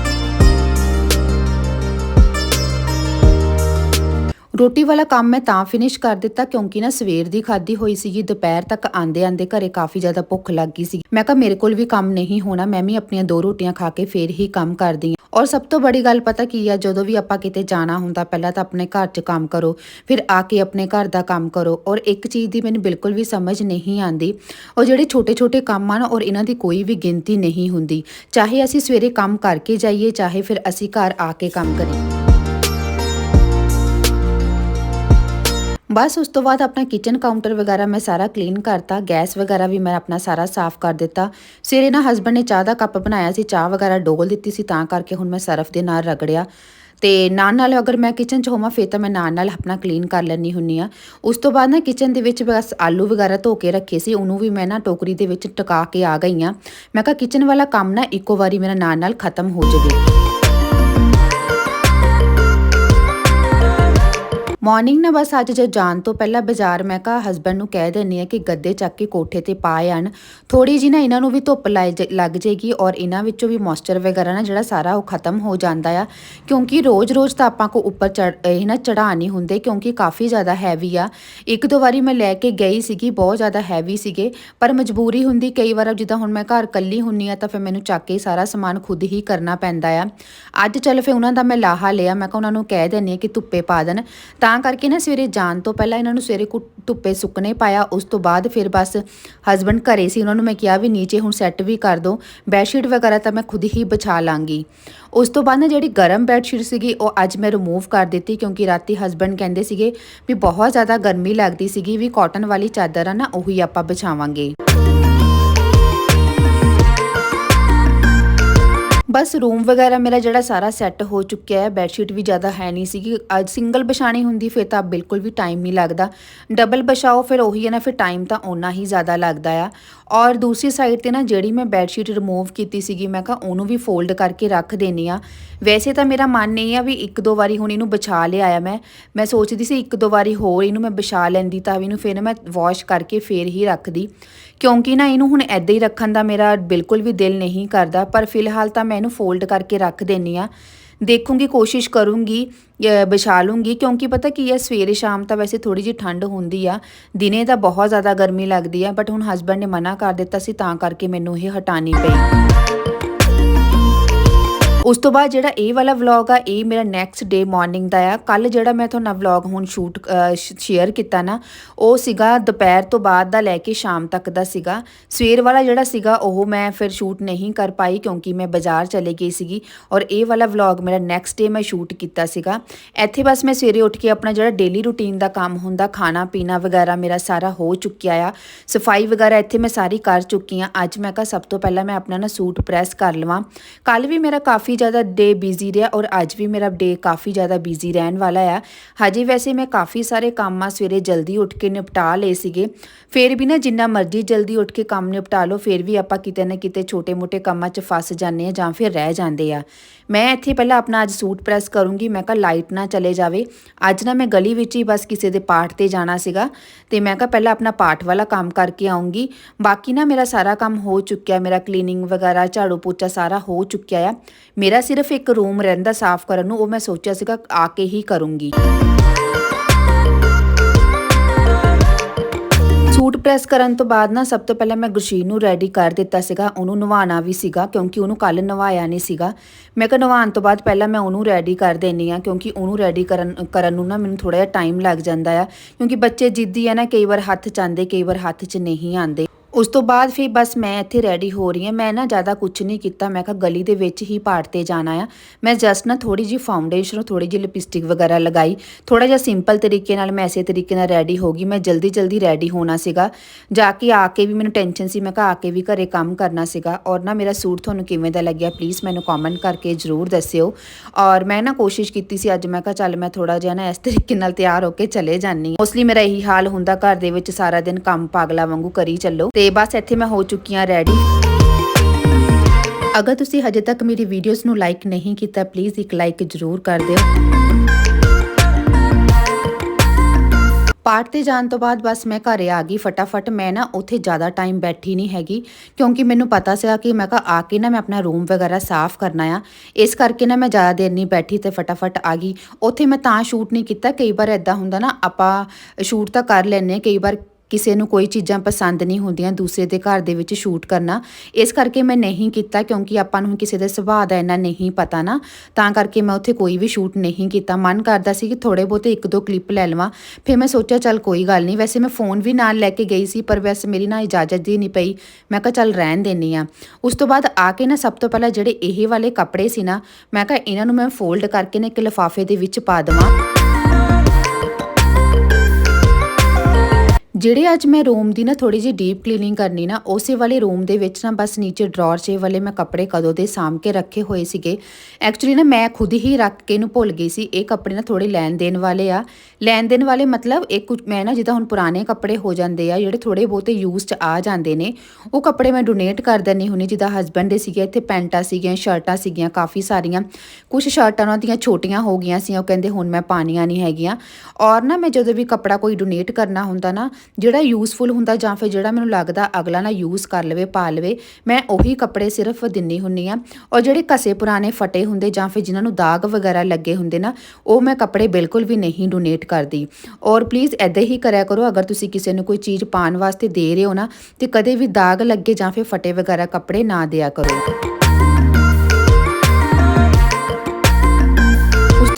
ਰੋਟੀ ਵਾਲਾ ਕੰਮ ਮੈਂ ਤਾਂ ਫਿਨਿਸ਼ ਕਰ ਦਿੱਤਾ ਕਿਉਂਕਿ ਨਾ ਸਵੇਰ ਦੀ ਖਾਦੀ ਹੋਈ ਸੀਗੀ, ਦੁਪਹਿਰ ਤੱਕ ਆਂਦੇ ਆਂਦੇ ਘਰੇ ਕਾਫੀ ਜ਼ਿਆਦਾ ਭੁੱਖ ਲੱਗ ਗਈ ਸੀ ਮੈਂ ਕਿਹਾ ਮੇਰੇ ਕੋਲ ਵੀ ਕੰਮ ਨਹੀਂ ਹੋਣਾ, ਮੈਂ ਵੀ ਆਪਣੀਆਂ ਦੋ ਰੋਟੀਆਂ ਖਾ ਕੇ ਫੇਰ ਹੀ ਕੰਮ ਕਰਦੀ ਹਾਂ। ਔਰ ਸਭ ਤੋਂ ਬੜੀ ਗੱਲ ਪਤਾ ਕੀ ਆ, ਜਦੋਂ ਵੀ ਆਪਾਂ ਕਿਤੇ ਜਾਣਾ ਹੁੰਦਾ, ਪਹਿਲਾਂ ਤਾਂ ਆਪਣੇ ਘਰ 'ਚ ਕੰਮ ਕਰੋ, ਫਿਰ ਆ ਕੇ ਆਪਣੇ ਘਰ ਦਾ ਕੰਮ ਕਰੋ। ਔਰ ਇੱਕ ਚੀਜ਼ ਦੀ ਮੈਨੂੰ ਬਿਲਕੁਲ ਵੀ ਸਮਝ ਨਹੀਂ ਆਂਦੀ ਔਰ ਜਿਹੜੇ ਛੋਟੇ-ਛੋਟੇ ਕੰਮ ਆ ਨਾ, ਔਰ ਇਹਨਾਂ ਦੀ ਕੋਈ ਵੀ ਗਿਣਤੀ ਨਹੀਂ ਹੁੰਦੀ। ਚਾਹੇ ਅਸੀਂ ਸਵੇਰੇ ਕੰਮ ਕਰਕੇ ਜਾਈਏ, ਚਾਹੇ ਫਿਰ ਅਸੀਂ ਘਰ ਆ ਕੇ ਕੰਮ ਕਰੀਏ। ਬਸ ਉਸ ਤੋਂ ਬਾਅਦ ਆਪਣਾ ਕਿਚਨ ਕਾਊਂਟਰ ਵਗੈਰਾ ਮੈਂ ਸਾਰਾ ਕਲੀਨ ਕਰਤਾ ਗੈਸ ਵਗੈਰਾ ਵੀ ਮੈਂ ਆਪਣਾ ਸਾਰਾ ਸਾਫ਼ ਕਰ ਦਿੱਤਾ। ਸਵੇਰੇ ਨਾ ਹਸਬੰਡ ਨੇ ਚਾਹ ਦਾ ਕੱਪ ਬਣਾਇਆ ਸੀ, ਚਾਹ ਵਗੈਰਾ ਡੋਲ ਦਿੱਤੀ ਸੀ, ਤਾਂ ਕਰਕੇ ਹੁਣ ਮੈਂ ਸਰਫ ਦੇ ਨਾਲ ਰਗੜਿਆ। ਤੇ ਨਾਲ ਨਾਲ ਅਗਰ ਮੈਂ ਕਿਚਨ 'ਚ ਹੋਵਾਂ, ਫੇਰ ਤਾਂ ਮੈਂ ਨਾਲ ਨਾਲ ਆਪਣਾ ਕਲੀਨ ਕਰ ਲੈਣੀ ਹੁੰਨੀ ਆ ਉਸ ਤੋਂ ਬਾਅਦ ਨਾ ਕਿਚਨ ਦੇ ਵਿੱਚ ਬਸ ਆਲੂ ਵਗੈਰਾ ਧੋ ਕੇ ਰੱਖੇ ਸੀ, ਉਹਨੂੰ ਵੀ ਮੈਂ ਨਾ ਟੋਕਰੀ ਦੇ ਵਿੱਚ ਟਿਕਾ ਕੇ ਆ ਗਈ ਆ ਮੈਂ ਕਿਹਾ ਕਿਚਨ ਵਾਲਾ ਕੰਮ ਨਾ ਇੱਕੋ ਵਾਰੀ ਮੇਰਾ ਨਾਲ ਨਾਲ ਖਤਮ ਹੋ ਜਾਵੇ। ਮਾਰਨਿੰਗ ਨਾ ਬਸ ਅੱਜ ਜੇ ਜਾਣ ਤੋਂ ਪਹਿਲਾਂ ਬਾਜ਼ਾਰ ਮੈਂ ਕਹਾ ਹਸਬੰਡ ਨੂੰ ਕਹਿ ਦਿੰਨੀ ਆ ਕਿ ਗੱਦੇ ਚੱਕ ਕੇ ਕੋਠੇ ਤੇ ਪਾ ਆਣ। ਥੋੜੀ ਜੀ ਨਾ ਇਹਨਾਂ ਨੂੰ ਵੀ ਧੁੱਪ ਲਾਏ ਜ- ਲੱਗ ਜੇਗੀ ਔਰ ਇਹਨਾਂ ਵਿੱਚੋਂ ਵੀ ਮੋਇਸਚਰ ਵਗੈਰਾ ਨਾ ਜਿਹੜਾ ਸਾਰਾ ਉਹ ਖਤਮ ਹੋ ਜਾਂਦਾ ਆ। ਕਿਉਂਕਿ ਰੋਜ਼-ਰੋਜ਼ ਤਾਂ ਆਪਾਂ ਕੋ ਉੱਪਰ ਚੜ, ਇਹ ਨਾ ਚੜਾ ਨਹੀਂ ਹੁੰਦੇ ਕਿਉਂਕਿ ਕਾਫੀ ਜ਼ਿਆਦਾ ਹੈਵੀ ਆ। ਇੱਕ ਦੋ ਵਾਰੀ ਮੈਂ ਲੈ ਕੇ ਗਈ ਸੀਗੀ, ਬਹੁਤ ਜ਼ਿਆਦਾ ਹੈਵੀ ਸੀਗੇ, ਪਰ ਮਜਬੂਰੀ ਹੁੰਦੀ ਕਈ ਵਾਰ ਜਿੱਦਾਂ ਹੁਣ ਮੈਂ ਘਰ ਕੱਲੀ ਹੁੰਨੀ ਆ ਤਾਂ ਫਿਰ ਮੈਨੂੰ ਚੱਕ ਕੇ ਸਾਰਾ ਸਮਾਨ ਖੁਦ ਹੀ ਕਰਨਾ ਪੈਂਦਾ ਆ। ਅੱਜ ਚੱਲ ਫਿਰ ਉਹਨਾਂ ਦਾ ਮੈਂ ਲਾਹਾ ਲਿਆ, ਮੈਂ ਕਿਹਾ ਉਹਨਾਂ ਨੂੰ ਕਹਿ ਦਿੰਨੀ ਆ ਕਿ ਧੁੱਪੇ ਪਾ ਦੇਣ। ਤਾਂ ਤਾਂ ਕਰਕੇ ਨਾ ਸਵੇਰੇ ਜਾਣ ਤੋਂ ਪਹਿਲਾਂ ਇਹਨਾਂ ਨੂੰ ਸਵੇਰੇ ਕੁ ਧੁੱਪੇ ਸੁੱਕਣੇ ਪਾਇਆ, ਉਸ ਤੋਂ ਬਾਅਦ ਫਿਰ ਬਸ ਹਸਬੰਡ ਘਰੇ ਸੀ, ਉਹਨਾਂ ਨੂੰ ਮੈਂ ਕਿਹਾ ਵੀ ਨੀਚੇ ਹੁਣ ਸੈੱਟ ਵੀ ਕਰ ਦੋ ਬੈੱਡਸ਼ੀਟ ਵਗੈਰਾ ਤਾਂ ਮੈਂ ਖੁਦ ਹੀ ਵਿਛਾ ਲਾਂਗੀ। ਉਸ ਤੋਂ ਬਾਅਦ ਨਾ ਜਿਹੜੀ ਗਰਮ ਬੈੱਡਸ਼ੀਟ ਸੀਗੀ, ਉਹ ਅੱਜ ਮੈਂ ਰਿਮੂਵ ਕਰ ਦਿੱਤੀ ਕਿਉਂਕਿ ਰਾਤੀ ਹਸਬੰਡ ਕਹਿੰਦੇ ਸੀਗੇ ਵੀ ਬਹੁਤ ਜ਼ਿਆਦਾ ਗਰਮੀ ਲੱਗਦੀ ਸੀਗੀ, ਵੀ ਕਾਟਨ ਵਾਲੀ ਚਾਦਰ ਆ ਨਾ, ਉਹੀ ਆਪਾਂ ਵਿਛਾਵਾਂਗੇ ਬਸ ਰੂਮ ਵਗੈਰਾ ਮੇਰਾ ਜਿਹੜਾ ਸਾਰਾ ਸੈੱਟ ਹੋ ਚੁੱਕਿਆ ਹੈ, ਬੈੱਡਸ਼ੀਟ ਵੀ ਜ਼ਿਆਦਾ ਹੈ ਨਹੀਂ ਸੀਗੀ। ਅੱਜ ਸਿੰਗਲ ਵਿਛਾਣੀ ਹੁੰਦੀ, ਫਿਰ ਤਾਂ ਬਿਲਕੁਲ ਵੀ ਟਾਈਮ ਨਹੀਂ ਲੱਗਦਾ। ਡਬਲ ਵਿਛਾਓ ਫਿਰ ਉਹੀ ਹੈ ਨਾ, ਫਿਰ ਟਾਈਮ ਤਾਂ ਓਨਾ ਹੀ ਜ਼ਿਆਦਾ ਲੱਗਦਾ ਆ। ਔਰ ਦੂਸਰੀ ਸਾਈਡ ਤੇ ਨਾ, ਜਿਹੜੀ ਮੈਂ ਬੈੱਡਸ਼ੀਟ ਰਿਮੂਵ ਕੀਤੀ ਸੀਗੀ, ਮੈਂ ਕਿਹਾ ਉਹਨੂੰ ਵੀ ਫੋਲਡ ਕਰਕੇ ਰੱਖ ਦੇਣੀ ਆ। ਵੈਸੇ ਤਾਂ ਮੇਰਾ ਮਨ ਨਹੀਂ ਆ ਵੀ ਇੱਕ ਦੋ ਵਾਰੀ ਹੁਣ ਇਹਨੂੰ ਵਿਛਾ ਲਿਆ ਆ ਮੈਂ। ਮੈਂ ਸੋਚਦੀ ਸੀ ਇੱਕ ਦੋ ਵਾਰੀ ਹੋਰ ਇਹਨੂੰ ਮੈਂ ਵਿਛਾ ਲੈਂਦੀ ਤਾਂ ਵੀ ਇਹਨੂੰ ਫਿਰ ਮੈਂ ਵਾਸ਼ ਕਰਕੇ ਫੇਰ ਹੀ ਰੱਖਦੀ। ਕਿਉਂਕਿ ਨਾ ਇਹਨੂੰ ਹੁਣ ਐਦਾਂ ਹੀ ਰੱਖਣ ਦਾ ਮੇਰਾ ਬਿਲਕੁਲ ਵੀ ਦਿਲ ਨਹੀਂ ਕਰਦਾ, ਪਰ ਫਿਲਹਾਲ ਤਾਂ ਮੈਂ ਇਹਨੂੰ ਫੋਲਡ ਕਰਕੇ ਰੱਖ ਦੇਣੀ ਆ ਦੇਖੂੰਗੀ, ਕੋਸ਼ਿਸ਼ ਕਰੂੰਗੀ ਵਿਛਾ ਲੂੰਗੀ ਕਿਉਂਕਿ ਪਤਾ ਕੀ ਹੈ, ਸਵੇਰੇ ਸ਼ਾਮ ਤਾਂ ਵੈਸੇ ਥੋੜੀ ਜਿਹੀ ਠੰਡ ਹੁੰਦੀ ਆ, ਦਿਨੇ ਤਾਂ ਬਹੁਤ ਜ਼ਿਆਦਾ ਗਰਮੀ ਲੱਗਦੀ ਆ ਬਟ ਹੁਣ ਹਸਬੰਡ ਨੇ ਮਨਾ ਕਰ ਦਿੱਤਾ ਸੀ, ਤਾਂ ਕਰਕੇ ਮੈਨੂੰ ਇਹ ਹਟਾਣੀ ਪਈ। ਉਸ ਤੋਂ ਬਾਅਦ ਜਿਹੜਾ ਇਹ ਵਾਲਾ ਵਲੌਗ ਆ, ਇਹ ਮੇਰਾ ਨੈਕਸਟ ਡੇ ਮਾਰਨਿੰਗ ਦਾ ਆ। ਕੱਲ ਜਿਹੜਾ ਮੈਂ ਤੁਹਾਨੂੰ ਵਲੌਗ ਹੁਣ ਸ਼ੂਟ ਸ਼ੇਅਰ ਕੀਤਾ ਨਾ, ਉਹ ਸੀਗਾ ਦੁਪਹਿਰ ਤੋਂ ਬਾਅਦ ਦਾ ਲੈ ਕੇ ਸ਼ਾਮ ਤੱਕ ਦਾ ਸੀਗਾ। ਸਵੇਰ ਵਾਲਾ ਜਿਹੜਾ ਸੀਗਾ, ਉਹ ਮੈਂ ਫਿਰ ਸ਼ੂਟ ਨਹੀਂ ਕਰ ਪਾਈ ਕਿਉਂਕਿ ਮੈਂ ਬਾਜ਼ਾਰ ਚਲੇ ਗਈ ਸੀਗੀ ਔਰ ਇਹ ਵਾਲਾ ਵਲੌਗ ਮੇਰਾ ਨੈਕਸਟ ਡੇ ਮੈਂ ਸ਼ੂਟ ਕੀਤਾ ਸੀਗਾ। ਇੱਥੇ ਬਸ ਮੈਂ ਸਵੇਰੇ ਉੱਠ ਕੇ ਆਪਣਾ ਜਿਹੜਾ ਡੇਲੀ ਰੂਟੀਨ ਦਾ ਕੰਮ ਹੁੰਦਾ, ਖਾਣਾ, ਪੀਣਾ ਵਗੈਰਾ ਮੇਰਾ ਸਾਰਾ ਹੋ ਚੁੱਕਿਆ ਆ। ਸਫ਼ਾਈ ਵਗੈਰਾ ਇੱਥੇ ਮੈਂ ਸਾਰੀ ਕਰ ਚੁੱਕੀ ਆ। ਅੱਜ ਮੈਂ ਕਿਹਾ ਸਭ ਤੋਂ ਪਹਿਲਾਂ ਮੈਂ ਆਪਣਾ ਨਾ ਸੂਟ ਪ੍ਰੈਸ ਕਰ ਲਵਾਂ। ਕੱਲ ਵੀ ਮੇਰਾ ਕਾਫੀ ਜ਼ਿਆਦਾ ਡੇ ਬਿਜ਼ੀ ਰਿਹਾ ਔਰ ਅੱਜ ਵੀ ਮੇਰਾ ਡੇ ਕਾਫੀ ਜ਼ਿਆਦਾ ਬਿਜ਼ੀ ਰਹਿਣ ਵਾਲਾ ਆ। ਹਜੇ ਵੈਸੇ ਮੈਂ ਕਾਫੀ ਸਾਰੇ ਕੰਮ ਆ ਸਵੇਰੇ ਜਲਦੀ ਉੱਠ ਕੇ ਨਿਪਟਾ ਲਏ ਸੀਗੇ। ਫੇਰ ਵੀ ਨਾ ਜਿੰਨਾ ਮਰਜ਼ੀ ਜਲਦੀ ਉੱਠ ਕੇ ਕੰਮ ਨਿਪਟਾ ਲਓ, ਫੇਰ ਵੀ ਆਪਾਂ ਕਿਤੇ ਨਾ ਕਿਤੇ ਛੋਟੇ-ਮੋਟੇ ਕੰਮਾਂ 'ਚ ਫਸ ਜਾਂਦੇ ਆ ਜਾਂ ਫਿਰ ਰਹਿ ਜਾਂਦੇ ਆ। ਮੈਂ ਇੱਥੇ ਪਹਿਲਾਂ ਆਪਣਾ ਅੱਜ ਸੂਟ ਪ੍ਰੈਸ ਕਰੂੰਗੀ, ਮੈਂ ਕਿਹਾ ਲਾਈਟ ਨਾ ਚਲੇ ਜਾਵੇ। ਅੱਜ ਨਾ ਮੈਂ ਗਲੀ ਵਿੱਚ ਹੀ ਬਸ ਕਿਸੇ ਦੇ ਪਾਠ ਤੇ ਜਾਣਾ ਸੀਗਾ ਤੇ ਮੈਂ ਕਿਹਾ ਪਹਿਲਾਂ ਆਪਣਾ ਪਾਠ ਵਾਲਾ ਕੰਮ ਕਰਕੇ ਆਉਂਗੀ। ਬਾਕੀ ਨਾ ਮੇਰਾ ਸਾਰਾ ਕੰਮ ਹੋ ਚੁੱਕਿਆ, ਮੇਰਾ ਕਲੀਨਿੰਗ ਵਗੈਰਾ ਝਾੜੂ ਪੋਚਾ ਸਾਰਾ ਹੋ ਚੁੱਕਿਆ ਆ। ਮੇਰਾ ਸਿਰਫ ਇੱਕ ਰੂਮ ਰਹਿੰਦਾ ਸਾਫ਼ ਕਰਨ ਨੂੰ, ਉਹ ਮੈਂ ਸੋਚਿਆ ਸੀਗਾ ਆ ਕੇ ਹੀ ਕਰੂੰਗੀ। ਸੂਟ ਪ੍ਰੈਸ ਕਰਨ ਤੋਂ ਬਾਅਦ ਨਾ ਸਭ ਤੋਂ ਪਹਿਲਾਂ ਮੈਂ ਗੁਰਸ਼ੀਨ ਨੂੰ ਰੈਡੀ ਕਰ ਦਿੱਤਾ ਸੀਗਾ, ਉਹਨੂੰ ਨਵਾਉਣਾ ਵੀ ਸੀਗਾ, ਕਿਉਂਕਿ ਉਹਨੂੰ ਕੱਲ ਨਵਾਇਆ ਨਹੀਂ ਸੀਗਾ। ਮੈਂ ਕਿਹਾ ਨਵਾਉਣ ਤੋਂ ਬਾਅਦ ਪਹਿਲਾਂ ਮੈਂ ਉਹਨੂੰ ਰੈਡੀ ਕਰ ਦੇਣੀ ਆ ਕਿਉਂਕਿ ਉਹਨੂੰ ਰੈਡੀ ਕਰਨ ਕਰਨ ਨੂੰ ਨਾ ਮੈਨੂੰ ਥੋੜਾ ਜਿਹਾ ਟਾਈਮ ਲੱਗ ਜਾਂਦਾ ਆ, ਕਿਉਂਕਿ ਬੱਚੇ ਜਿੱਦੀ ਆ ਨਾ, ਕਈ ਵਾਰ ਹੱਥ ਚ ਆਉਂਦੇ, ਕਈ ਵਾਰ ਹੱਥ 'ਚ ਨਹੀਂ ਆਉਂਦੇ। ਉਸ ਤੋਂ ਬਾਅਦ ਫਿਰ ਬਸ ਮੈਂ ਇੱਥੇ ਰੈਡੀ ਹੋ ਰਹੀ ਹਾਂ। ਮੈਂ ਨਾ ਜ਼ਿਆਦਾ ਕੁਝ ਨਹੀਂ ਕੀਤਾ। ਮੈਂ ਕਿਹਾ ਗਲੀ ਦੇ ਵਿੱਚ ਹੀ ਪਾਰਟ ਤੇ ਜਾਣਾ ਆ। ਮੈਂ ਜਸਟ ਨਾ ਥੋੜੀ ਜੀ ਫਾਊਂਡੇਸ਼ਨ ਥੋੜੀ ਜੀ ਲਿਪਸਟਿਕ ਵਗੈਰਾ ਲਗਾਈ। ਥੋੜਾ ਜਿਹਾ ਸਿੰਪਲ ਤਰੀਕੇ ਨਾਲ ਮੈਂ ਇਸੇ ਤਰੀਕੇ ਨਾਲ ਰੈਡੀ ਹੋ ਗਈ। ਮੈਂ ਜਲਦੀ ਜਲਦੀ ਰੈਡੀ ਹੋਣਾ ਸੀਗਾ। ਜਾ ਕੇ ਆ ਕੇ ਵੀ ਮੈਨੂੰ ਟੈਨਸ਼ਨ ਸੀ। ਮੈਂ ਕਿਹਾ ਆ ਕੇ ਵੀ ਘਰੇ ਕੰਮ ਕਰਨਾ ਸੀਗਾ। ਔਰ ਨਾ ਮੇਰਾ ਸੂਟ ਤੁਹਾਨੂੰ ਕਿਵੇਂ ਦਾ ਲੱਗਿਆ ਪਲੀਜ਼ ਮੈਨੂੰ ਕਮੈਂਟ ਕਰਕੇ ਜਰੂਰ ਦੱਸਿਓ। ਔਰ ਮੈਂ ਨਾ ਕੋਸ਼ਿਸ਼ ਕੀਤੀ ਸੀ ਅੱਜ। ਮੈਂ ਕਿਹਾ ਚੱਲ ਮੈਂ ਥੋੜਾ ਜਿਹਾ ਨਾ ਇਸ ਤਰੀਕੇ ਨਾਲ ਤਿਆਰ ਹੋ ਕੇ ਚਲੇ ਜਾਨੀ ਮੋਸਟਲੀ ਮੇਰਾ ਇਹੀ ਹਾਲ ਹੁੰਦਾ। ਘਰ ਦੇ ਵਿੱਚ ਸਾਰਾ ਦਿਨ ਕੰਮ ਪਾਗਲਾ ਵਾਂਗੂ ਕਰੀ ਚੱਲੋ। ਤੇ ਬਸ ਇੱਥੇ ਮੈਂ ਹੋ ਚੁੱਕੀ ਹਾਂ ਰੈਡੀ ਅਗਰ ਤੁਸੀਂ ਹਜੇ ਤੱਕ ਮੇਰੀ ਵੀਡੀਓਜ਼ ਨੂੰ ਲਾਈਕ ਨਹੀਂ ਕੀਤਾ ਪਲੀਜ਼ ਇੱਕ ਲਾਈਕ ਜ਼ਰੂਰ ਕਰ ਦਿਓ। ਪਾਰਟ ਤੇ ਜਾਣ ਤੋਂ ਬਾਅਦ ਬਸ ਮੈਂ ਘਰੇ ਆ ਗਈ ਫਟਾਫਟ। ਮੈਂ ਨਾ ਉੱਥੇ ਜ਼ਿਆਦਾ ਟਾਈਮ ਬੈਠੀ ਨਹੀਂ ਹੈਗੀ, ਕਿਉਂਕਿ ਮੈਨੂੰ ਪਤਾ ਸੀਗਾ ਕਿ ਮੈਂ ਕਿਹਾ ਆ ਕੇ ਨਾ ਮੈਂ ਆਪਣਾ ਰੂਮ ਵਗੈਰਾ ਸਾਫ਼ ਕਰਨਾ ਆ। ਇਸ ਕਰਕੇ ਨਾ ਮੈਂ ਜ਼ਿਆਦਾ ਦੇਰ ਨਹੀਂ ਬੈਠੀ ਤੇ ਫਟਾਫਟ ਆ ਗਈ। ਉੱਥੇ ਮੈਂ ਤਾਂ ਸ਼ੂਟ ਨਹੀਂ ਕੀਤਾ, ਕਈ ਵਾਰ ਐਦਾਂ ਹੁੰਦਾ ਨਾ, ਆਪਾਂ ਸ਼ੂਟ ਤਾਂ ਕਰ ਲੈਂਦੇ ਕਈ ਵਾਰ ਕਿਸੇ ਨੂੰ ਕੋਈ ਚੀਜ਼ਾਂ ਪਸੰਦ ਨਹੀਂ ਹੁੰਦੀਆਂ ਦੂਸਰੇ ਦੇ ਘਰ ਦੇ ਵਿੱਚ ਸ਼ੂਟ ਕਰਨਾ। ਇਸ ਕਰਕੇ ਮੈਂ ਨਹੀਂ ਕੀਤਾ ਕਿਉਂਕਿ ਆਪਾਂ ਨੂੰ ਕਿਸੇ ਦੇ ਸੁਭਾਅ ਦਾ ਇੰਨਾ ਨਹੀਂ ਪਤਾ ਨਾ। ਤਾਂ ਕਰਕੇ ਮੈਂ ਉੱਥੇ ਕੋਈ ਵੀ ਸ਼ੂਟ ਨਹੀਂ ਕੀਤਾ। ਮਨ ਕਰਦਾ ਸੀ ਕਿ ਥੋੜੇ ਬਹੁਤੇ ਇੱਕ ਦੋ ਕਲਿੱਪ ਲੈ ਲਵਾਂ। ਫਿਰ ਮੈਂ ਸੋਚਿਆ, ਚੱਲ ਕੋਈ ਗੱਲ ਨਹੀਂ। ਵੈਸੇ ਮੈਂ ਫੋਨ ਵੀ ਨਾਲ ਲੈ ਕੇ ਗਈ ਸੀ, ਪਰ ਵੈਸੇ ਮੇਰੀ ਨਾ ਇਜਾਜ਼ਤ ਦੀ ਨਹੀਂ ਪਈ। ਮੈਂ ਕਿਹਾ, ਚੱਲ ਰਹਿਣ ਦੇਣੀ ਆ ਉਸ ਤੋਂ ਬਾਅਦ ਆ ਕੇ ਨਾ ਸਭ ਤੋਂ ਪਹਿਲਾਂ ਜਿਹੜੇ ਇਹ ਵਾਲੇ ਕੱਪੜੇ ਸੀ ਨਾ, ਮੈਂ ਕਿਹਾ, ਇਹਨਾਂ ਨੂੰ ਮੈਂ ਫੋਲਡ ਕਰਕੇ ਨਾ ਇੱਕ ਲਿਫਾਫੇ ਦੇ ਵਿੱਚ ਪਾ ਦੇਵਾਂ। ਜਿਹੜੇ ਅੱਜ ਮੈਂ ਰੂਮ ਦੀ ਨਾ ਥੋੜੀ ਜਿਹੀ ਡੀਪ ਕਲੀਨਿੰਗ ਕਰਨੀ ਨਾ, ਉਸੇ ਵਾਲੇ ਰੂਮ ਦੇ ਵਿੱਚ ਨਾ ਬਸ ਨੀਚੇ ਡਰਾਅਰ 'ਚ ਵਾਲੇ ਮੈਂ ਕੱਪੜੇ ਕਦੋਂ ਦੇ ਸਾਂਭ ਕੇ ਰੱਖੇ ਹੋਏ ਸੀਗੇ। ਐਕਚੁਅਲੀ ਨਾ ਮੈਂ ਖੁਦ ਹੀ ਰੱਖ ਕੇ ਇਹਨੂੰ ਭੁੱਲ ਗਈ ਸੀ। ਇਹ ਕੱਪੜੇ ਨਾ ਥੋੜੇ ਲੈਣ ਦੇਣ ਵਾਲੇ ਆ। ਲੈਣ ਦੇਣ ਵਾਲੇ ਮਤਲਬ ਇਹ ਕੁਝ ਮੈਂ ਨਾ ਜਿੱਦਾਂ ਹੁਣ ਪੁਰਾਣੇ ਕੱਪੜੇ ਹੋ ਜਾਂਦੇ ਆ, ਜਿਹੜੇ ਥੋੜੇ ਬਹੁਤੇ ਯੂਜ਼ 'ਚ ਆ ਜਾਂਦੇ ਨੇ, ਉਹ ਕੱਪੜੇ ਮੈਂ ਡੋਨੇਟ ਕਰ ਦਿੰਨੀ ਹੁੰਨੀ ਜਿੱਦਾਂ ਹਸਬੰਡ ਦੇ ਸੀਗੇ ਇੱਥੇ ਪੈਂਟਾਂ ਸੀਗੀਆਂ, ਸ਼ਰਟਾਂ ਸੀਗੀਆਂ, ਕਾਫੀ ਸਾਰੀਆਂ। ਕੁਝ ਸ਼ਰਟਾਂ ਉਹਨਾਂ ਦੀਆਂ ਛੋਟੀਆਂ ਹੋ ਗਈਆਂ ਸੀ, ਉਹ ਕਹਿੰਦੇ ਹੁਣ ਮੈਂ ਪਾਣੀਆਂ ਨਹੀਂ ਹੈਗੀਆਂ। ਔਰ ਨਾ ਮੈਂ ਜਦੋਂ ਵੀ ਕੱਪੜਾ ਕੋਈ ਡੋਨੇਟ ਕਰਨਾ ਹੁੰਦਾ ਨਾ ਜਿਹੜਾ ਯੂਸਫੁਲ ਹੁੰਦਾ ਜਾਂ ਫਿਰ ਜਿਹੜਾ ਮੈਨੂੰ ਲੱਗਦਾ ਅਗਲਾ ਨਾ ਯੂਜ਼ ਕਰ ਲਵੇ, ਪਾ ਲਵੇ, ਮੈਂ ਉਹੀ ਕੱਪੜੇ ਸਿਰਫ ਦਿੰਨੀ ਹੁੰਨੀ ਆ ਔਰ ਜਿਹੜੇ ਕਸੇ ਪੁਰਾਣੇ ਫਟੇ ਹੁੰਦੇ ਜਾਂ ਫਿਰ ਜਿਨ੍ਹਾਂ ਨੂੰ ਦਾਗ ਵਗੈਰਾ ਲੱਗੇ ਹੁੰਦੇ ਨਾ, ਉਹ ਮੈਂ ਕੱਪੜੇ ਬਿਲਕੁਲ ਵੀ ਨਹੀਂ ਡੋਨੇਟ ਕਰਦੀ। ਔਰ ਪਲੀਜ਼ ਐਦਾਂ ਹੀ ਕਰਿਆ ਕਰੋ, ਅਗਰ ਤੁਸੀਂ ਕਿਸੇ ਨੂੰ ਕੋਈ ਚੀਜ਼ ਪਾਉਣ ਵਾਸਤੇ ਦੇ ਰਹੇ ਹੋ ਨਾ, ਤੇ ਕਦੇ ਵੀ ਦਾਗ ਲੱਗੇ ਜਾਂ ਫਿਰ ਫਟੇ ਵਗੈਰਾ ਕੱਪੜੇ ਨਾ ਦਿਆ ਕਰੋ।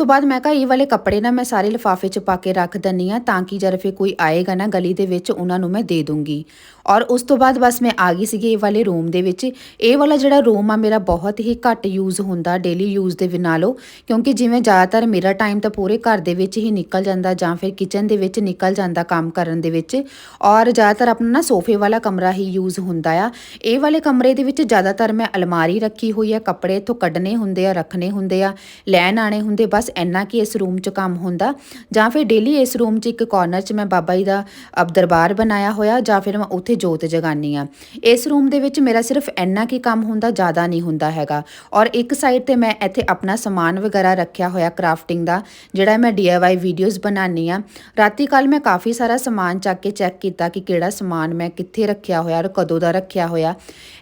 ਬਾਅਦ ਮੈਂ ਕਿਹਾ, ਇਹ ਵਾਲੇ ਕੱਪੜੇ ਨਾ ਮੈਂ ਸਾਰੇ ਲਿਫਾਫੇ 'ਚ ਪਾ ਕੇ ਰੱਖ ਦੰਨੀ ਆ ਤਾਂ ਕਿ ਜਦ ਫਿਰ ਕੋਈ ਆਏਗਾ ਨਾ ਗਲੀ ਦੇ ਵਿੱਚ, ਉਹਨਾਂ ਨੂੰ ਮੈਂ ਦੇ ਦੂੰਗੀ। ਔਰ ਉਸ ਤੋਂ ਬਾਅਦ ਬਸ ਮੈਂ ਆ ਗਈ ਸੀਗੀ ਇਹ ਵਾਲੇ ਰੂਮ ਦੇ ਵਿੱਚ। ਇਹ ਵਾਲਾ ਜਿਹੜਾ ਰੂਮ ਆ, ਮੇਰਾ ਬਹੁਤ ਹੀ ਘੱਟ ਯੂਜ਼ ਹੁੰਦਾ ਡੇਲੀ ਯੂਜ਼ ਦੇ ਨਾਲੋਂ। ਕਿਉਂਕਿ ਜਿਵੇਂ ਜ਼ਿਆਦਾਤਰ ਮੇਰਾ ਟਾਈਮ ਤਾਂ ਪੂਰੇ ਘਰ ਦੇ ਵਿੱਚ ਹੀ ਨਿਕਲ ਜਾਂਦਾ ਜਾਂ ਫਿਰ ਕਿਚਨ ਦੇ ਵਿੱਚ ਨਿਕਲ ਜਾਂਦਾ ਕੰਮ ਕਰਨ ਦੇ ਵਿੱਚ। ਔਰ ਜ਼ਿਆਦਾਤਰ ਆਪਣਾ ਨਾ ਸੋਫੇ ਵਾਲਾ ਕਮਰਾ ਹੀ ਯੂਜ਼ ਹੁੰਦਾ ਆ। ਇਹ ਵਾਲੇ ਕਮਰੇ ਦੇ ਵਿੱਚ ਜ਼ਿਆਦਾਤਰ ਮੈਂ ਅਲਮਾਰੀ ਰੱਖੀ ਹੋਈ ਆ, ਕੱਪੜੇ ਇੱਥੋਂ ਕੱਢਣੇ ਹੁੰਦੇ ਆ, ਰੱਖਣੇ ਹੁੰਦੇ ਆ, ਲੈਣ ਆਣੇ ਹੁੰਦੇ, ਬਸ ਇੰਨਾ ਕਿ ਇਸ ਰੂਮ 'ਚ ਕੰਮ ਹੁੰਦਾ। ਜਾਂ ਫਿਰ ਡੇਲੀ ਇਸ ਰੂਮ 'ਚ ਇੱਕ ਕਾਰਨਰ 'ਚ ਮੈਂ ਬਾਬਾ ਜੀ ਦਾ ਦਰਬਾਰ ਬਣਾਇਆ ਹੋਇਆ, ਜਾਂ ਫਿਰ ਮੈਂ ਉੱਥੇ ਜੋਤ ਜਗਾਨੀ ਆ। ਇਸ ਰੂਮ ਦੇ ਵਿੱਚ ਮੇਰਾ ਸਿਰਫ ਇੰਨਾ ਕੀ ਕੰਮ ਹੁੰਦਾ, ਜ਼ਿਆਦਾ ਨਹੀਂ ਹੁੰਦਾ ਹੈਗਾ। ਔਰ ਇੱਕ ਸਾਈਡ ਤੇ ਮੈਂ ਇੱਥੇ ਆਪਣਾ ਸਮਾਨ ਵਗੈਰਾ ਰੱਖਿਆ ਹੋਇਆ ਕਰਾਫਟਿੰਗ ਦਾ, ਜਿਹੜਾ ਮੈਂ DIY ਵੀਡੀਓਜ਼ ਬਣਾਉਣੀ ਆ। ਰਾਤੀ ਕੱਲ ਮੈਂ ਕਾਫੀ ਸਾਰਾ ਸਮਾਨ ਚੱਕ ਕੇ ਚੈੱਕ ਕੀਤਾ ਕਿ ਕਿਹੜਾ ਸਮਾਨ ਮੈਂ ਕਿੱਥੇ ਰੱਖਿਆ ਹੋਇਆ ਔਰ ਕਦੋਂ ਦਾ ਰੱਖਿਆ ਹੋਇਆ।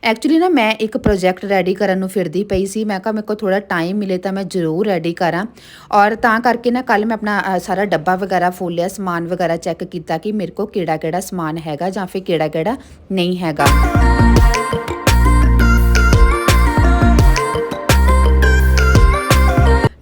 ਐਕਚੁਅਲੀ ਨਾ ਮੈਂ ਇੱਕ ਪ੍ਰੋਜੈਕਟ ਰੈਡੀ ਕਰਨ ਨੂੰ ਫਿਰਦੀ ਪਈ ਸੀ। ਮੈਂ ਕਿਹਾ ਮੇਰੇ ਕੋਲ ਥੋੜਾ ਟਾਈਮ ਮਿਲੇ ਤਾਂ ਮੈਂ ਜ਼ਰੂਰ ਰੈਡੀ ਕਰਾਂ। ਔਰ ਤਾਂ ਕਰਕੇ ਨਾ ਕੱਲ ਮੈਂ ਆਪਣਾ ਸਾਰਾ ਡੱਬਾ ਵਗੈਰਾ ਫੋਲਿਆ ਸਮਾਨ ਵਗੈਰਾ ਚੈੱਕ ਕੀਤਾ ਕਿ ਮੇਰੇ ਕੋਲ ਕਿਹੜਾ ਕਿਹੜਾ ਸਮਾਨ ਹੈਗਾ ਜਾਂ ਫਿਰ ਕਿਹੜਾ ਕਿਹੜਾ ਨਹੀਂ ਹੈਗਾ।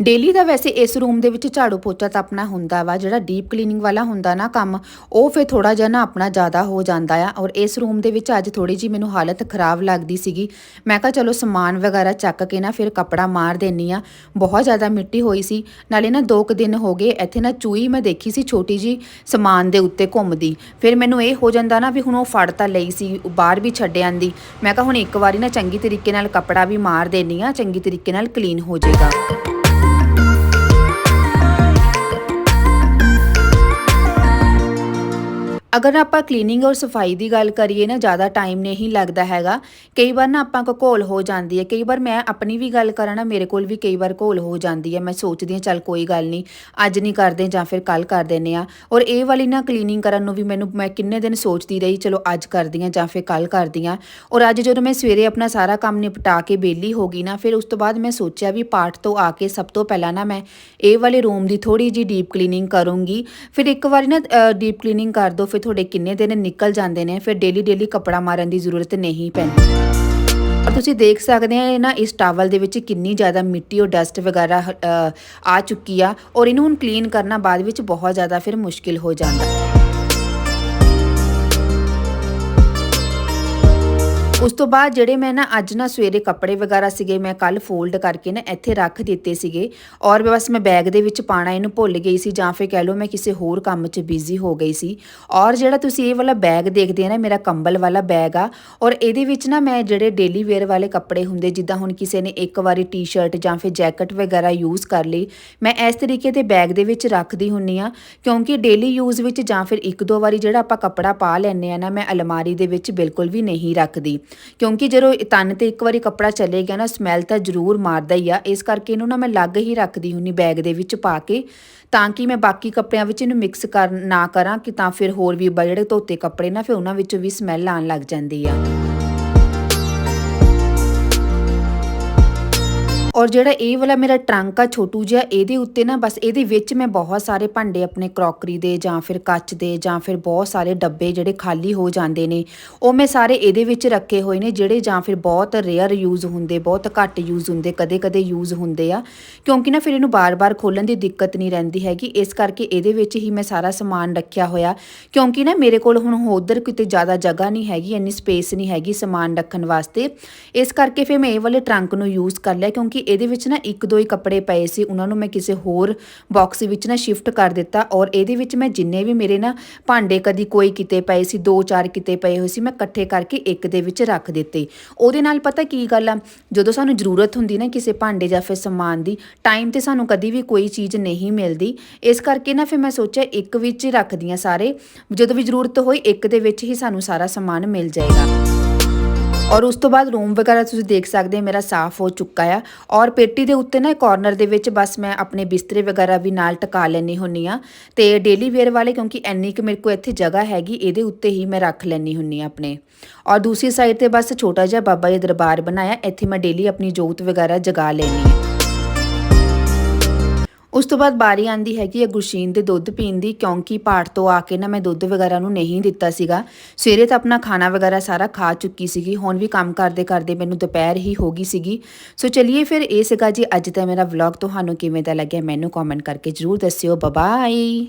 ਡੇਲੀ ਦਾ ਵੈਸੇ ਇਸ ਰੂਮ ਦੇ ਵਿੱਚ ਝਾੜੂ ਪੋਚਾ ਤਾਂ ਆਪਣਾ ਹੁੰਦਾ ਵਾ, ਜਿਹੜਾ ਡੀਪ ਕਲੀਨਿੰਗ ਵਾਲਾ ਹੁੰਦਾ ਨਾ ਕੰਮ, ਉਹ ਫਿਰ ਥੋੜਾ ਜਿਹਾ ਨਾ ਆਪਣਾ ਜ਼ਿਆਦਾ ਹੋ ਜਾਂਦਾ ਆ ਔਰ ਇਸ ਰੂਮ ਦੇ ਵਿੱਚ ਅੱਜ ਥੋੜੀ ਜੀ ਮੈਨੂੰ ਹਾਲਤ ਖਰਾਬ ਲੱਗਦੀ ਸੀਗੀ। ਮੈਂ ਕਿਹਾ ਚਲੋ ਸਮਾਨ ਵਗੈਰਾ ਚੱਕ ਕੇ ਨਾ ਫਿਰ ਕੱਪੜਾ ਮਾਰ ਦੇਣੀ ਆ, ਬਹੁਤ ਜ਼ਿਆਦਾ ਮਿੱਟੀ ਹੋਈ ਸੀ। ਨਾਲੇ ਨਾ ਦੋ ਕੁ ਦਿਨ ਹੋ ਗਏ, ਇੱਥੇ ਨਾ ਚੂਈ ਮੈਂ ਦੇਖੀ ਸੀ ਛੋਟੀ ਜੀ ਸਮਾਨ ਦੇ ਉੱਤੇ ਘੁੰਮਦੀ। ਫਿਰ ਮੈਨੂੰ ਇਹ ਹੋ ਜਾਂਦਾ ਨਾ ਵੀ ਹੁਣ ਉਹ ਫੜ ਤਾਂ ਲਈ ਸੀ ਬਾਹਰ ਵੀ ਛੱਡ ਆਂਦੀ। ਮੈਂ ਕਿਹਾ ਹੁਣ ਇੱਕ ਵਾਰੀ ਨਾ ਚੰਗੀ ਤਰੀਕੇ ਨਾਲ ਕੱਪੜਾ ਵੀ ਮਾਰ ਦੇਣੀ ਆ, ਚੰਗੀ ਤਰੀਕੇ ਨਾਲ ਕਲੀਨ ਹੋ ਜਾਏਗਾ ਅਗਰ ਆਪਾਂ ਕਲੀਨਿੰਗ ਔਰ ਸਫ਼ਾਈ ਦੀ ਗੱਲ ਕਰੀਏ ਨਾ, ਜ਼ਿਆਦਾ ਟਾਈਮ ਨਹੀਂ ਲੱਗਦਾ ਹੈਗਾ। ਕਈ ਵਾਰ ਨਾ ਆਪਾਂ ਕੋ ਘੋਲ ਹੋ ਜਾਂਦੀ ਹੈ। ਕਈ ਵਾਰ ਮੈਂ ਆਪਣੀ ਵੀ ਗੱਲ ਕਰਾਂ ਨਾ, ਮੇਰੇ ਕੋਲ ਵੀ ਕਈ ਵਾਰ ਘੋਲ ਹੋ ਜਾਂਦੀ ਹੈ। ਮੈਂ ਸੋਚਦੀ ਹਾਂ, ਚੱਲ ਕੋਈ ਗੱਲ ਨਹੀਂ, ਅੱਜ ਨਹੀਂ ਕਰਦੇ ਜਾਂ ਫਿਰ ਕੱਲ ਕਰ ਦਿੰਨੇ ਆ ਔਰ ਇਹ ਵਾਲੀ ਨਾ ਕਲੀਨਿੰਗ ਕਰਨ ਨੂੰ ਵੀ ਮੈਨੂੰ, ਮੈਂ ਕਿੰਨੇ ਦਿਨ ਸੋਚਦੀ ਰਹੀ, ਚਲੋ ਅੱਜ ਕਰਦੀ ਹਾਂ ਜਾਂ ਫਿਰ ਕੱਲ ਕਰਦੀ ਹਾਂ। ਔਰ ਅੱਜ ਜਦੋਂ ਮੈਂ ਸਵੇਰੇ ਆਪਣਾ ਸਾਰਾ ਕੰਮ ਨਿਪਟਾ ਕੇ ਬੇਲੀ ਹੋ ਗਈ ਨਾ, ਫਿਰ ਉਸ ਤੋਂ ਬਾਅਦ ਮੈਂ ਸੋਚਿਆ ਵੀ ਪਾਠ ਤੋਂ ਆ ਕੇ ਸਭ ਤੋਂ ਪਹਿਲਾਂ ਨਾ ਮੈਂ ਇਹ ਵਾਲੇ ਰੂਮ ਦੀ ਥੋੜੀ ਜੀ ਡੀਪ ਕਲੀਨਿੰਗ ਕਰੂੰਗੀ। ਫਿਰ ਇੱਕ ਵਾਰੀ ਨਾ ਡੀਪ ਕਲੀਨਿੰਗ ਕਰ ਦੋ, ਫਿਰ ਤੁਹਾਡੇ ਕਿੰਨੇ ਦਿਨ ਨਿਕਲ ਜਾਂਦੇ ਨੇ, ਫਿਰ ਡੇਲੀ ਡੇਲੀ ਕੱਪੜਾ ਮਾਰਨ ਦੀ ਜ਼ਰੂਰਤ ਨਹੀਂ ਪੈਂਦੀ। ਤੁਸੀਂ ਦੇਖ ਸਕਦੇ ਆ ਇਹ ਨਾ ਇਸ ਟਾਵਲ ਦੇ ਵਿੱਚ ਕਿੰਨੀ ਜ਼ਿਆਦਾ ਮਿੱਟੀ ਔਰ ਡਸਟ ਵਗੈਰਾ ਆ ਚੁੱਕੀ ਆ ਔਰ ਇਹਨੂੰ ਹੁਣ ਕਲੀਨ ਕਰਨਾ ਬਾਅਦ ਵਿੱਚ ਬਹੁਤ ਜ਼ਿਆਦਾ ਫਿਰ ਮੁਸ਼ਕਿਲ ਹੋ ਜਾਂਦਾ। ਉਸ ਤੋਂ ਬਾਅਦ ਜਿਹੜੇ ਮੈਂ ਨਾ ਅੱਜ ਨਾ ਸਵੇਰੇ ਕੱਪੜੇ ਵਗੈਰਾ ਸੀਗੇ, ਮੈਂ ਕੱਲ ਫੋਲਡ ਕਰਕੇ ਨਾ ਇੱਥੇ ਰੱਖ ਦਿੱਤੇ ਸੀਗੇ ਔਰ ਬਸ ਮੈਂ ਬੈਗ ਦੇ ਵਿੱਚ ਪਾਣਾ ਇਹਨੂੰ ਭੁੱਲ ਗਈ ਸੀ ਜਾਂ ਫਿਰ ਕਹਿ ਲਓ ਮੈਂ ਕਿਸੇ ਹੋਰ ਕੰਮ 'ਚ ਬਿਜ਼ੀ ਹੋ ਗਈ ਸੀ। ਔਰ ਜਿਹੜਾ ਤੁਸੀਂ ਇਹ ਵਾਲਾ ਬੈਗ ਦੇਖਦੇ ਆ ਨਾ, ਮੇਰਾ ਕੰਬਲ ਵਾਲਾ ਬੈਗ ਆ ਔਰ ਇਹਦੇ ਵਿੱਚ ਨਾ ਮੈਂ ਜਿਹੜੇ ਡੇਲੀ ਵੇਅਰ ਵਾਲੇ ਕੱਪੜੇ ਹੁੰਦੇ, ਜਿੱਦਾਂ ਹੁਣ ਕਿਸੇ ਨੇ ਇੱਕ ਵਾਰੀ ਟੀ-ਸ਼ਰਟ ਜਾਂ ਫਿਰ ਜੈਕਟ ਵਗੈਰਾ ਯੂਜ਼ ਕਰ ਲਈ, ਮੈਂ ਇਸ ਤਰੀਕੇ ਦੇ ਬੈਗ ਦੇ ਵਿੱਚ ਰੱਖਦੀ ਹੁੰਨੀ ਆ ਕਿਉਂਕਿ ਡੇਲੀ ਯੂਜ਼ ਵਿੱਚ ਜਾਂ ਫਿਰ ਇੱਕ ਦੋ ਵਾਰੀ ਜਿਹੜਾ ਆਪਾਂ ਕੱਪੜਾ ਪਾ ਲੈਂਦੇ ਆ ਨਾ, ਮੈਂ ਅਲਮਾਰੀ ਦੇ ਵਿੱਚ ਬਿਲਕੁਲ ਵੀ ਨਹੀਂ ਰੱਖਦੀ। ਕਿਉਂਕਿ ਜਦੋਂ ਤਨ ਤੇ ਇੱਕ ਵਾਰੀ ਕੱਪੜਾ ਚਲੇ ਗਿਆ ਨਾ ਸਮੈਲ ਤਾਂ ਜ਼ਰੂਰ ਮਾਰਦਾ ਹੀ ਆ। ਇਸ ਕਰਕੇ ਇਹਨੂੰ ਨਾ ਮੈਂ ਲੱਗ ਹੀ ਰੱਖਦੀ ਹੁੰਨੀ ਬੈਗ ਦੇ ਵਿੱਚ ਪਾ ਕੇ, ਤਾਂ ਕਿ ਮੈਂ ਬਾਕੀ ਕੱਪੜਿਆਂ ਵਿੱਚ ਇਹਨੂੰ ਮਿਕਸ ਕਰ, ਨਾ ਕਰਾਂ, ਕਿ ਤਾਂ ਫਿਰ ਹੋਰ ਵੀ ਜਿਹੜੇ ਧੋਤੇ ਕੱਪੜੇ ਨਾ, ਫਿਰ ਉਹਨਾਂ ਵਿੱਚੋਂ ਵੀ ਸਮੈਲ ਆਉਣ ਲੱਗ ਜਾਂਦੀ ਆ। ਔਰ ਜਿਹੜਾ ਇਹ ਵਾਲਾ ਮੇਰਾ ਟਰੰਕ ਆ, ਛੋਟੂ ਜਿਹਾ, ਇਹਦੇ ਉੱਤੇ ਨਾ ਬਸ ਇਹਦੇ ਵਿੱਚ ਮੈਂ ਬਹੁਤ ਸਾਰੇ ਭਾਂਡੇ ਆਪਣੇ ਕਰੋਕਰੀ ਦੇ ਜਾਂ ਫਿਰ ਕੱਚ ਦੇ ਜਾਂ ਫਿਰ ਬਹੁਤ ਸਾਰੇ ਡੱਬੇ ਜਿਹੜੇ ਖਾਲੀ ਹੋ ਜਾਂਦੇ ਨੇ, ਉਹ ਮੈਂ ਸਾਰੇ ਇਹਦੇ ਵਿੱਚ ਰੱਖੇ ਹੋਏ ਨੇ, ਜਿਹੜੇ ਜਾਂ ਫਿਰ ਬਹੁਤ ਰੇਅਰ ਯੂਜ਼ ਹੁੰਦੇ, ਬਹੁਤ ਘੱਟ ਯੂਜ਼ ਹੁੰਦੇ, ਕਦੇ-ਕਦੇ ਯੂਜ਼ ਹੁੰਦੇ ਆ, ਕਿਉਂਕਿ ਨਾ ਫਿਰ ਇਹਨੂੰ ਬਾਰ-ਬਾਰ ਖੋਲਣ ਦੀ ਦਿੱਕਤ ਨਹੀਂ ਰਹਿੰਦੀ ਹੈਗੀ, ਇਸ ਕਰਕੇ ਇਹਦੇ ਵਿੱਚ ਹੀ ਮੈਂ ਸਾਰਾ ਸਮਾਨ ਰੱਖਿਆ ਹੋਇਆ, ਕਿਉਂਕਿ ਨਾ ਮੇਰੇ ਕੋਲ ਹੁਣ ਉਧਰ ਕਿਤੇ ਜ਼ਿਆਦਾ ਜਗ੍ਹਾ ਨਹੀਂ ਹੈਗੀ, ਇੰਨੀ ਸਪੇਸ ਨਹੀਂ ਹੈਗੀ ਸਮਾਨ ਰੱਖਣ ਵਾਸਤੇ, ਇਸ ਕਰਕੇ ਫਿਰ ਮੈਂ ਇਹ ਵਾਲੇ ਟਰੰਕ ਨੂੰ ਯੂਜ਼ ਕਰ ਲਿਆ, ਕਿਉਂਕਿ ਇਹਦੇ ਵਿੱਚ ਨਾ ਇੱਕ ਦੋ ਹੀ ਕੱਪੜੇ ਪਏ ਸੀ, ਉਹਨਾਂ ਨੂੰ ਮੈਂ ਕਿਸੇ ਹੋਰ ਬਾਕਸ ਵਿੱਚ ਨਾ ਸ਼ਿਫਟ ਕਰ ਦਿੱਤਾ ਔਰ ਇਹਦੇ ਵਿੱਚ ਮੈਂ ਜਿੰਨੇ ਵੀ ਮੇਰੇ ਨਾ ਭਾਂਡੇ ਕਦੀ ਕੋਈ ਕਿਤੇ ਪਏ ਸੀ, ਦੋ ਚਾਰ ਕਿਤੇ ਪਏ ਹੋਏ ਸੀ, ਮੈਂ ਇਕੱਠੇ ਕਰਕੇ ਇੱਕ ਦੇ ਵਿੱਚ ਰੱਖ ਦਿੱਤੇ। ਉਹਦੇ ਨਾਲ ਪਤਾ ਕੀ ਗੱਲ ਆ, ਜਦੋਂ ਸਾਨੂੰ ਜ਼ਰੂਰਤ ਹੁੰਦੀ ਨਾ ਕਿਸੇ ਭਾਂਡੇ ਜਾਂ ਫਿਰ ਸਮਾਨ ਦੀ ਟਾਈਮ ਤੇ ਸਾਨੂੰ ਕਦੀ ਵੀ ਕੋਈ ਚੀਜ਼ ਨਹੀਂ ਮਿਲਦੀ। ਇਸ ਕਰਕੇ ਨਾ ਫਿਰ ਮੈਂ ਸੋਚਿਆ ਇੱਕ ਵਿੱਚ ਹੀ ਰੱਖਦੀ ਰੱਖਦੀਆਂ ਸਾਰੇ, ਜਦੋਂ ਵੀ ਜ਼ਰੂਰਤ ਹੋਈ ਇੱਕ ਦੇ ਵਿੱਚ ਹੀ ਸਾਨੂੰ ਸਾਰਾ ਸਮਾਨ ਮਿਲ ਜਾਏਗਾ। ਔਰ ਉਸ ਤੋਂ ਬਾਅਦ ਰੂਮ ਵਗੈਰਾ ਤੁਸੀਂ ਦੇਖ ਸਕਦੇ ਹੋ, ਮੇਰਾ ਸਾਫ਼ ਹੋ ਚੁੱਕਾ ਆ। ਔਰ ਪੇਟੀ ਦੇ ਉੱਤੇ ਨਾ ਕਾਰਨਰ ਦੇ ਵਿੱਚ ਬਸ ਮੈਂ ਆਪਣੇ ਬਿਸਤਰੇ ਵਗੈਰਾ ਵੀ ਨਾਲ ਟਕਾ ਲੈਣੀ ਹੁੰਨੀ ਆ ਤੇ ਡੇਲੀ ਵੇਅਰ ਵਾਲੇ, ਕਿਉਂਕਿ ਐਨੀ ਕਿ ਮੇਰੇ ਕੋਲ ਇੱਥੇ ਜਗ੍ਹਾ ਹੈਗੀ, ਇਹਦੇ ਉੱਤੇ ਹੀ ਮੈਂ ਰੱਖ ਲੈਣੀ ਹੁੰਨੀ ਆ ਆਪਣੇ। ਔਰ ਦੂਸਰੀ ਸਾਈਡ ਤੇ ਬਸ ਛੋਟਾ ਜਿਹਾ ਬਾਬਾ ਜੀ ਦਰਬਾਰ ਬਣਾਇਆ, ਇੱਥੇ ਮੈਂ ਡੇਲੀ ਆਪਣੀ ਜੋਤ ਵਗੈਰਾ ਜਗਾ ਲੈਣੀ ਹੈ। ਉਸ ਤੋਂ ਬਾਅਦ ਬਾਰੀ ਆਂਦੀ ਹੈਗੀ ਹੈ ਗੁਰਸ਼ੀਨ ਦੇ ਦੁੱਧ ਪੀਣ ਦੀ, ਕਿਉਂਕਿ ਪਾਠ ਤੋਂ ਆ ਕੇ ਨਾ ਮੈਂ ਦੁੱਧ ਵਗੈਰਾ ਨੂੰ ਨਹੀਂ ਦਿੱਤਾ ਸੀਗਾ। ਸਵੇਰੇ ਤਾਂ ਆਪਣਾ ਖਾਣਾ ਵਗੈਰਾ ਸਾਰਾ ਖਾ ਚੁੱਕੀ ਸੀਗੀ, ਹੁਣ ਵੀ ਕੰਮ ਕਰਦੇ ਕਰਦੇ ਮੈਨੂੰ ਦੁਪਹਿਰ ਹੀ ਹੋ ਗਈ ਸੀਗੀ। ਸੋ ਚਲਿਏ ਫਿਰ, ਇਹ ਸੀਗਾ ਜੀ ਅੱਜ ਦਾ ਮੇਰਾ ਵਲੌਗ ਤੁਹਾਨੂੰ ਕਿਵੇਂ ਦਾ ਲੱਗਿਆ ਮੈਨੂੰ ਕਮੈਂਟ ਕਰਕੇ ਜਰੂਰ ਦੱਸਿਓ ਬਾਏ